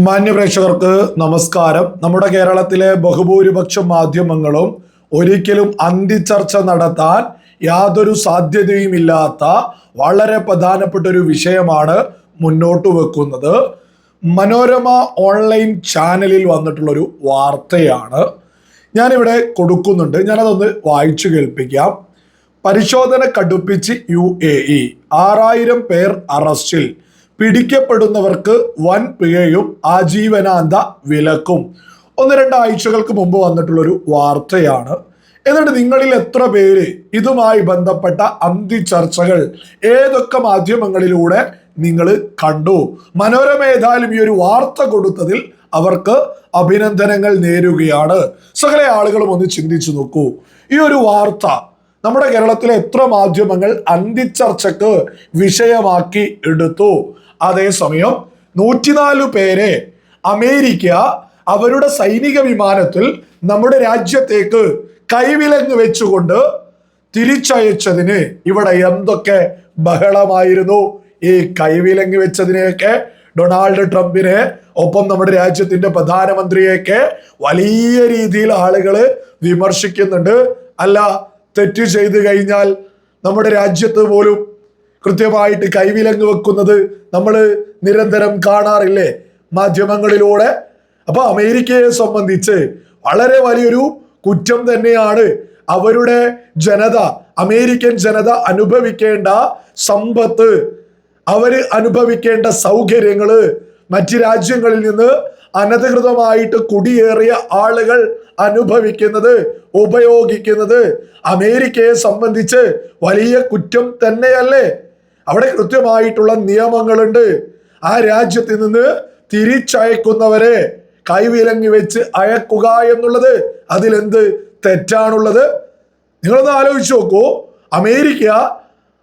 മാന്യപ്രേക്ഷകർക്ക് നമസ്കാരം. നമ്മുടെ കേരളത്തിലെ ബഹുഭൂരിപക്ഷം മാധ്യമങ്ങളും ഒരിക്കലും അന്തിച്ചർച്ച നടത്താൻ യാതൊരു സാധ്യതയുമില്ലാത്ത വളരെ പ്രധാനപ്പെട്ട ഒരു വിഷയമാണ് മുന്നോട്ട് വെക്കുന്നത്. മനോരമ ഓൺലൈൻ ചാനലിൽ വന്നിട്ടുള്ള ഒരു വാർത്തയാണ്. ഞാനിവിടെ കൊടുക്കുന്നുണ്ട്. ഞാനതൊന്ന് വായിച്ചു കേൾപ്പിക്കാം. പരിശോധന കടുപ്പിച്ച് യു എ ഇ. ആറായിരം പേർ അറസ്റ്റിൽ. പിടിക്കപ്പെടുന്നവർക്ക് വൻ പിഴയും ആജീവനാന്ത വിലക്കും. ഒന്ന് രണ്ട് ആഴ്ചകൾക്ക് മുമ്പ് വന്നിട്ടുള്ളൊരു വാർത്തയാണ്. എന്നിട്ട് നിങ്ങളിൽ എത്ര പേര് ഇതുമായി ബന്ധപ്പെട്ട അന്തി ചർച്ചകൾ ഏതൊക്കെ മാധ്യമങ്ങളിലൂടെ നിങ്ങൾ കണ്ടു? മനോരമ ഏതായാലും ഈ ഒരു വാർത്ത കൊടുത്തതിൽ അവർക്ക് അഭിനന്ദനങ്ങൾ നേരുകയാണ്. സകല ആളുകളും ഒന്ന് ചിന്തിച്ചു നോക്കൂ. ഈ ഒരു വാർത്ത നമ്മുടെ കേരളത്തിലെ എത്ര മാധ്യമങ്ങൾ അന്തിച്ചർച്ചക്ക് വിഷയമാക്കി എടുത്തു? അതേസമയം നൂറ്റിനാല് പേരെ അമേരിക്ക അവരുടെ സൈനിക വിമാനത്തിൽ നമ്മുടെ രാജ്യത്തേക്ക് കൈവിലങ്ങ് വെച്ചുകൊണ്ട് തിരിച്ചയച്ചതിന് ഇവിടെ എന്തൊക്കെ ബഹളമായിരുന്നു? ഈ കൈവിലങ്ങ് വെച്ചതിനെയൊക്കെ ഡൊണാൾഡ് ട്രംപിനെ ഒപ്പം നമ്മുടെ രാജ്യത്തിന്റെ പ്രധാനമന്ത്രിയെയൊക്കെ വലിയ രീതിയിൽ ആളുകൾ വിമർശിക്കുന്നുണ്ട്. അല്ല തെറ്റ് ചെയ്തു കഴിഞ്ഞാൽ നമ്മുടെ രാജ്യത്ത് പോലും കൃത്യമായിട്ട് കൈവിലങ്ങ് വെക്കുന്നത് നമ്മൾ നിരന്തരം കാണാറില്ലേ മാധ്യമങ്ങളിലൂടെ? അപ്പൊ അമേരിക്കയെ സംബന്ധിച്ച് വളരെ വലിയൊരു കുറ്റം തന്നെയാണ് അവരുടെ ജനത അമേരിക്കൻ ജനത അനുഭവിക്കേണ്ട സമ്പത്ത്. അവർ അനുഭവിക്കേണ്ട സൗകര്യങ്ങൾ മറ്റ് രാജ്യങ്ങളിൽ നിന്ന് അനധികൃതമായിട്ട് കുടിയേറിയ ആളുകൾ അനുഭവിക്കുന്നത് ഉപയോഗിക്കുന്നത് അമേരിക്കയെ സംബന്ധിച്ച് വലിയ കുറ്റം തന്നെയല്ലേ? അവിടെ കൃത്യമായിട്ടുള്ള നിയമങ്ങളുണ്ട്. ആ രാജ്യത്തിൽ നിന്ന് തിരിച്ചയക്കുന്നവരെ കൈവിലങ്ങി വെച്ച് അയക്കുക എന്നുള്ളത് അതിലെന്ത് തെറ്റാണുള്ളത്? നിങ്ങളൊന്ന് ആലോചിച്ച് നോക്കൂ. അമേരിക്ക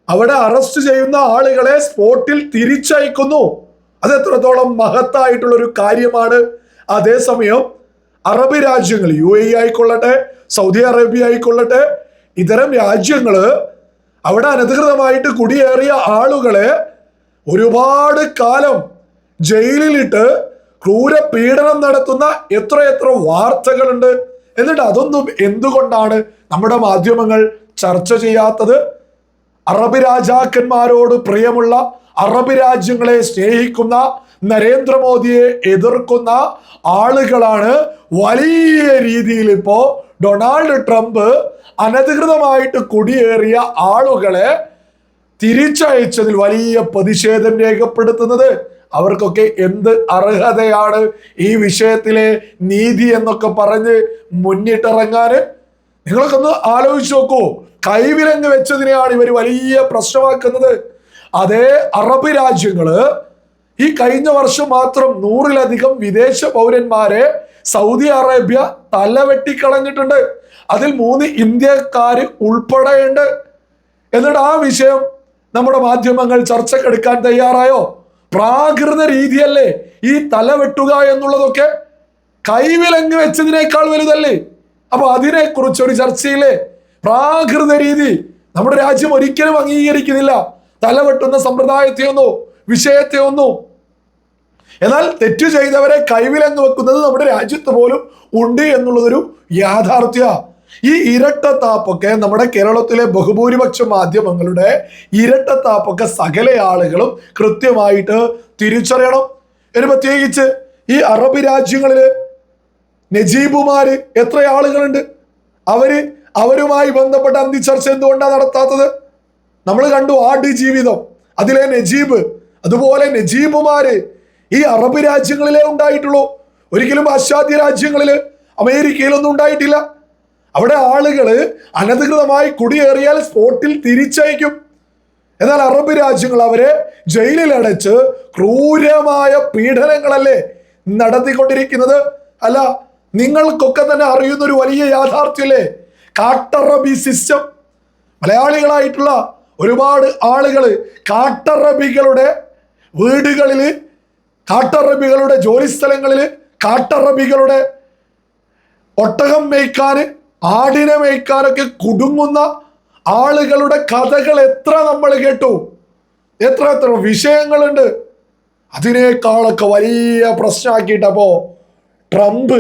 അവിടെ അറസ്റ്റ് ചെയ്യുന്ന ആളുകളെ സ്പോട്ടിൽ തിരിച്ചയക്കുന്നു. അത് എത്രത്തോളം മഹത്തായിട്ടുള്ള ഒരു കാര്യമാണ്. അതേസമയം അറബ് രാജ്യങ്ങൾ യു എ ആയിക്കൊള്ളട്ടെ സൗദി അറേബ്യ ആയിക്കൊള്ളട്ടെ ഇത്തരം രാജ്യങ്ങൾ അവിടെ അനധികൃതമായിട്ട് കുടിയേറിയ ആളുകളെ ഒരുപാട് കാലം ജയിലിലിട്ട് ക്രൂര പീഡനം നടത്തുന്ന എത്ര എത്ര വാർത്തകളുണ്ട്. എന്നിട്ട് അതൊന്നും എന്തുകൊണ്ടാണ് നമ്മുടെ മാധ്യമങ്ങൾ ചർച്ച ചെയ്യാത്തത്? അറബ് രാജാക്കന്മാരോട് പ്രിയമുള്ള അറബ് രാജ്യങ്ങളെ സ്നേഹിക്കുന്ന നരേന്ദ്രമോദിയെ എതിർക്കുന്ന ആളുകളാണ് വലിയ രീതിയിൽ ഇപ്പോ ഡൊണാൾഡ് ട്രംപ് അനധികൃതമായിട്ട് കുടിയേറിയ ആളുകളെ തിരിച്ചയച്ചതിൽ വലിയ പ്രതിഷേധം രേഖപ്പെടുത്തുന്നത്. അവർക്കൊക്കെ എന്ത് അർഹതയാണ് ഈ വിഷയത്തിലെ നീതി എന്നൊക്കെ പറഞ്ഞ് മുന്നിട്ടിറങ്ങാൻ? നിങ്ങളൊക്കെ ഒന്ന് ആലോചിച്ച് നോക്കൂ. കൈവിലങ്ങ് വെച്ചതിനെയാണ് ഇവർ വലിയ പ്രശ്നമാക്കുന്നത്. അതേ അറബ് രാജ്യങ്ങൾ ഈ കഴിഞ്ഞ വർഷം മാത്രം നൂറിലധികം വിദേശ പൗരന്മാരെ സൗദി അറേബ്യ തല വെട്ടിക്കളഞ്ഞിട്ടുണ്ട്. അതിൽ മൂന്ന് ഇന്ത്യക്കാർ ഉൾപ്പെടെയുണ്ട്. എന്നിട്ട് ആ വിഷയം നമ്മുടെ മാധ്യമങ്ങൾ ചർച്ചക്കെടുക്കാൻ തയ്യാറായോ? പ്രാകൃത രീതിയല്ലേ ഈ തല വെട്ടുക എന്നുള്ളതൊക്കെ കൈവിലങ്ങ് വെച്ചതിനേക്കാൾ വലുതല്ലേ? അപ്പൊ അതിനെക്കുറിച്ച് ഒരു ചർച്ചയില്ലേ? പ്രാകൃത രീതി നമ്മുടെ രാജ്യം ഒരിക്കലും അംഗീകരിക്കുന്നില്ല. തലവെട്ടുന്ന വെട്ടുന്ന സമ്പ്രദായത്തെ വിഷയത്തെ ഒന്നോ എന്നാൽ തെറ്റു ചെയ്തവരെ കൈവിലങ്ങ് വെക്കുന്നത് നമ്മുടെ രാജ്യത്ത് പോലും ഉണ്ട് എന്നുള്ളതൊരു യാഥാർത്ഥ്യ. ഈ ഇരട്ടത്താപ്പൊക്കെ നമ്മുടെ കേരളത്തിലെ ബഹുഭൂരിപക്ഷ മാധ്യമങ്ങളുടെ ഇരട്ടത്താപ്പൊക്കെ സകല ആളുകളും കൃത്യമായിട്ട് തിരിച്ചറിയണം. ഇനി പ്രത്യേകിച്ച് ഈ അറബ് രാജ്യങ്ങളിൽ നജീബുമാര് എത്ര ആളുകളുണ്ട്? അവർ അവരുമായി ബന്ധപ്പെട്ട അന്തിച്ചർച്ച എന്തുകൊണ്ടാണ് നടത്താത്തത്? നമ്മൾ കണ്ടു ആടി ജീവിതം അതിലെ നജീബ് അതുപോലെ നജീബുമാര് ഈ അറബ് രാജ്യങ്ങളിലേ ഉണ്ടായിട്ടുള്ളൂ. ഒരിക്കലും പാശ്ചാത്യ രാജ്യങ്ങളിൽ അമേരിക്കയിലൊന്നും ഉണ്ടായിട്ടില്ല. അവിടെ ആളുകൾ അനധികൃതമായി കുടിയേറിയാൽ സ്പോട്ടിൽ തിരിച്ചയക്കും. എന്നാൽ അറബ് രാജ്യങ്ങൾ അവരെ ജയിലിലടച്ച് ക്രൂരമായ പീഡനങ്ങളല്ലേ നടത്തിക്കൊണ്ടിരിക്കുന്നത്? അല്ല നിങ്ങൾക്കൊക്കെ തന്നെ അറിയുന്ന ഒരു വലിയ യാഥാർത്ഥ്യല്ലേ കാട്ടറബി സിസ്റ്റം. മലയാളികളായിട്ടുള്ള ഒരുപാട് ആളുകൾ കാട്ടറബികളുടെ വീടുകളിൽ കാട്ടറബികളുടെ ജോലിസ്ഥലങ്ങളിൽ കാട്ടറബികളുടെ ഒട്ടകം മേയ്ക്കാൻ ആടിനെ മേയ്ക്കാനൊക്കെ കുടുങ്ങുന്ന ആളുകളുടെ കഥകൾ എത്ര നമ്മൾ കേട്ടു. എത്ര എത്ര വിഷയങ്ങളുണ്ട്. അതിനേക്കാളൊക്കെ വലിയ പ്രശ്നമാക്കിയിട്ടപ്പോ ട്രംപ്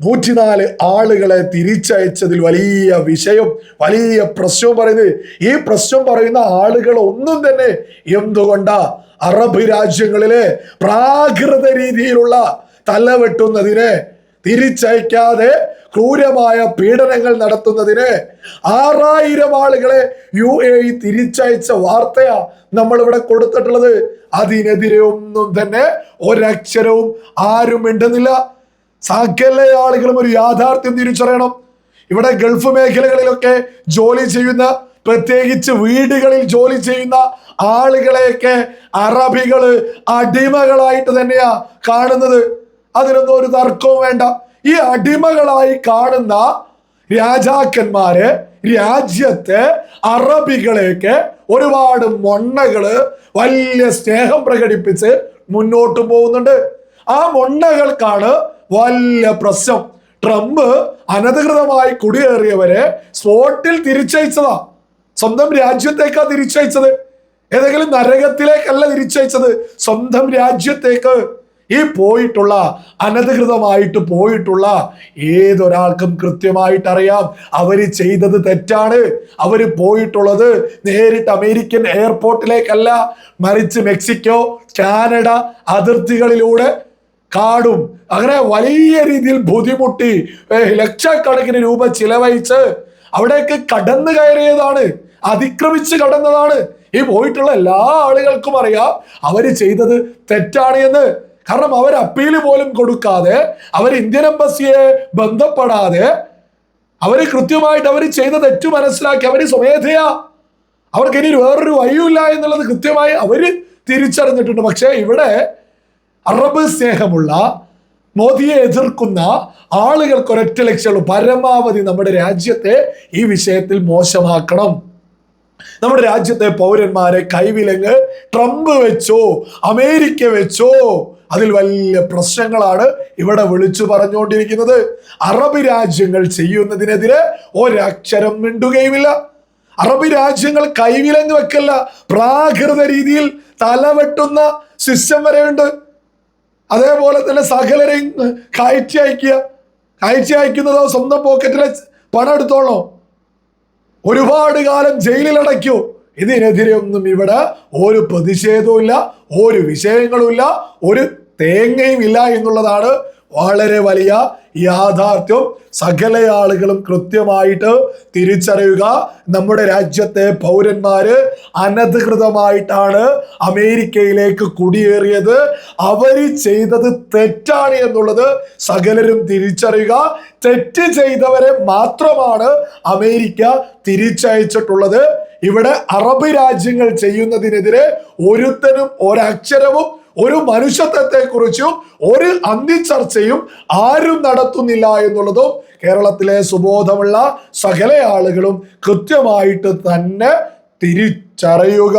നൂറ്റിനാല് ആളുകളെ തിരിച്ചയച്ചതിൽ വലിയ വിഷയം വലിയ പ്രശ്നവും പറയുന്നത്. ഈ പ്രശ്നം പറയുന്ന ആളുകൾ ഒന്നും തന്നെ എന്തുകൊണ്ടാ അറബ് രാജ്യങ്ങളിലെ പ്രാകൃത രീതിയിലുള്ള തലവെട്ടുന്നതിന് തിരിച്ചയക്കാതെ ക്രൂരമായ പീഡനങ്ങൾ നടത്തുന്നതിന് ആറായിരം ആളുകളെ യു എ തിരിച്ചയച്ച വാർത്തയാ നമ്മൾ ഇവിടെ കൊടുത്തിട്ടുള്ളത്. അതിനെതിരെ ഒന്നും തന്നെ ഒരക്ഷരവും ആരും മിണ്ടുന്നില്ല. സകല ആളുകളും ഒരു യാഥാർത്ഥ്യം തിരിച്ചറിയണം. ഇവിടെ ഗൾഫ് മേഖലകളിലൊക്കെ ജോലി ചെയ്യുന്ന പ്രത്യേകിച്ച് വീടുകളിൽ ജോലി ചെയ്യുന്ന ആളുകളെയൊക്കെ അറബികൾ അടിമകളായിട്ട് തന്നെയാ കാണുന്നത്. അതിനൊന്നും ഒരു തർക്കവും വേണ്ട. ഈ അടിമകളായി കാണുന്ന രാജാക്കന്മാര് രാജ്യത്തെ അറബികളെയൊക്കെ ഒരുപാട് മൊണ്ണകൾ വലിയ സ്നേഹം പ്രകടിപ്പിച്ച് മുന്നോട്ട് പോകുന്നുണ്ട്. ആ മൊണ്ണകൾക്കാണ് വലിയ പ്രശ്നം. ട്രംപ് അനധികൃതമായി കുടിയേറിയവരെ സ്പോട്ടിൽ തിരിച്ചയച്ചതാ. സ്വന്തം രാജ്യത്തേക്കാ തിരിച്ചയച്ചത്. ഏതെങ്കിലും നരകത്തിലേക്കല്ല തിരിച്ചയച്ചത്. സ്വന്തം രാജ്യത്തേക്ക് ഈ പോയിട്ടുള്ള അനധികൃതമായിട്ട് പോയിട്ടുള്ള ഏതൊരാൾക്കും കൃത്യമായിട്ട് അറിയാം അവർ ചെയ്തത് തെറ്റാണ്. അവർ പോയിട്ടുള്ളത് നേരിട്ട് അമേരിക്കൻ എയർപോർട്ടിലേക്കല്ല. മറിച്ച് മെക്സിക്കോ കാനഡ അതിർത്തികളിലൂടെ കാടും. അങ്ങനെ വലിയ രീതിയിൽ ബുദ്ധിമുട്ടി ലക്ഷക്കണക്കിന് രൂപ ചിലവഴിച്ച് അവിടേക്ക് കടന്നു കയറിയതാണ്. അതിക്രമിച്ച് കടന്നതാണ്. ഈ പോയിട്ടുള്ള എല്ലാ ആളുകൾക്കും അറിയാം അവർ ചെയ്തത് തെറ്റാണ് എന്ന്. കാരണം അവർ അപ്പീൽ പോലും കൊടുക്കാതെ അവർ ഇന്ത്യൻ എംബസിയെ ബന്ധപ്പെടാതെ അവർ കൃത്യമായിട്ട് അവർ ചെയ്ത തെറ്റ് മനസ്സിലാക്കി അവർ സ്വമേധയാ. അവർക്ക് ഇനി വേറൊരു വഴിയുമില്ല എന്നുള്ളത് കൃത്യമായി അവർ തിരിച്ചറിഞ്ഞിട്ടുണ്ട്. പക്ഷേ ഇവിടെ അറബ് സ്നേഹമുള്ള മോദിയെ എതിർക്കുന്ന ആളുകൾക്ക് ഒരൊറ്റ ലക്ഷ്യമുള്ളൂ പരമാവധി നമ്മുടെ രാജ്യത്തെ ഈ വിഷയത്തിൽ മോശമാക്കണം. നമ്മുടെ രാജ്യത്തെ പൗരന്മാരെ കൈവിലങ്ങ് ട്രംപ് വെച്ചോ അമേരിക്ക വെച്ചോ അതിൽ വലിയ പ്രശ്നങ്ങളാണ് ഇവിടെ വിളിച്ചു പറഞ്ഞുകൊണ്ടിരിക്കുന്നത്. അറബ് രാജ്യങ്ങൾ ചെയ്യുന്നതിനെതിരെ ഒരക്ഷരം മിണ്ടുകയുമില്ല. അറബ് രാജ്യങ്ങൾ കൈവിലങ്ങ് വെക്കല്ല പ്രാകൃത രീതിയിൽ തലവെട്ടുന്ന സിസ്റ്റം വരെയുണ്ട്. അതേപോലെ തന്നെ സകലരെയും കയറ്റി അയക്കുക. കയറ്റി അയക്കുന്നതോ സ്വന്തം പോക്കറ്റിലെ പണം എടുത്തോളോ ഒരുപാട് കാലം ജയിലിൽ അടയ്ക്കൂ ഇതിനെതിരെ ഒന്നും ഇവിടെ ഒരു പ്രതിഷേധവും ഒരു വിഷയങ്ങളുമില്ല ഒരു തേങ്ങയും ഇല്ല എന്നുള്ളതാണ് വളരെ വലിയ യാഥാർത്ഥ്യം. സകല ആളുകളും കൃത്യമായിട്ട് തിരിച്ചറിയുക. നമ്മുടെ രാജ്യത്തെ പൗരന്മാര് അനധികൃതമായിട്ടാണ് അമേരിക്കയിലേക്ക് കുടിയേറിയത്. അവർ ചെയ്തത് തെറ്റാണ് എന്നുള്ളത് സകലരും തിരിച്ചറിയുക. തെറ്റ് ചെയ്തവരെ മാത്രമാണ് അമേരിക്ക തിരിച്ചയച്ചിട്ടുള്ളത്. ഇവിടെ അറബ് രാജ്യങ്ങൾ ചെയ്യുന്നതിനെതിരെ ഒരുത്തനും ഒരക്ഷരവും ഒരു മനുഷ്യത്വത്തെ കുറിച്ചും ഒരു അന്തിച്ചർച്ചയും ആരും നടത്തുന്നില്ല എന്നുള്ളതും കേരളത്തിലെ സുബോധമുള്ള സകല ആളുകളും കൃത്യമായിട്ട് തന്നെ തിരിച്ചറിയുക.